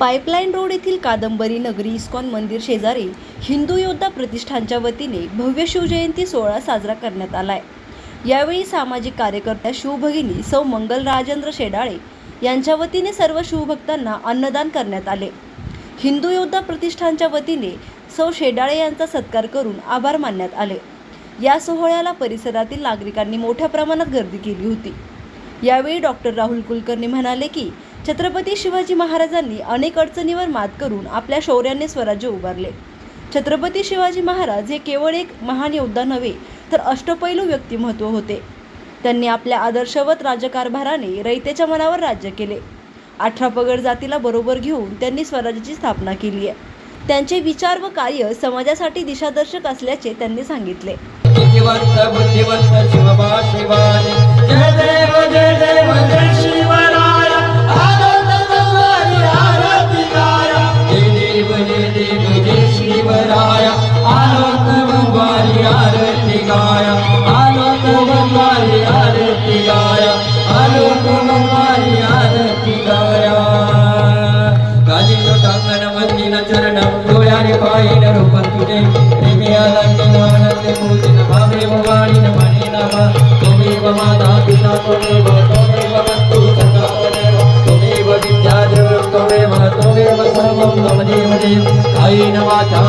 Pipeline road येथील कादंबरी नगरी इस्कॉन मंदिर शेजारी हिंदू योद्धा प्रतिष्ठानच्या वतीने भव्य शिवजयंती सोहळा साजरा करण्यात आलाय. यावेळी सामाजिक कार्यकर्त्या शिवभगिनी सौ मंगल राजेंद्र शेडाळे यांच्या वतीने सर्व शिवभक्तांना अन्नदान करण्यात आले. हिंदू योद्धा प्रतिष्ठानच्या वतीने सौ शेडाळे यांचा सत्कार करून आभार मानण्यात आले. या सोहळ्याला परिसरातील नागरिकांनी मोठ्या प्रमाणात गर्दी केली होती. यावेळी डॉक्टर राहुल कुलकर्णी म्हणाले की छत्रपती शिवाजी महाराजांनी अनेक अडचणीवर मात करून आपल्या शौर्याने स्वराज्य उभारले. छत्रपती शिवाजी महाराज हे केवळ एक महान योद्धा नव्हे तर अष्टपैलू व्यक्तिमत्व होते. त्यांनी आपल्या आदर्शवत राजकारभाराने रयतेच्या मनावर राज्य केले. अठरा पगड जातीला बरोबर घेऊन त्यांनी स्वराज्याची स्थापना केली आहे. त्यांचे विचार व कार्य समाजासाठी दिशादर्शक असल्याचे त्यांनी सांगितले. आरती गाया आनंद भवानी आरती गाया आनंद भवानी आरती गाया काली टांगण मंदिर चरणं डोळ्याने पाहिन रूप तुझे प्रेमी आनंद आनंद पूजिन भावे भवानी मणी नम त्वमेव माता पिता त्वमेव त्वमेव बंधु सखा त्वमेव त्वमेव विद्या सर्वं वाचा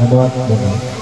धन्यवाद धन्यवाद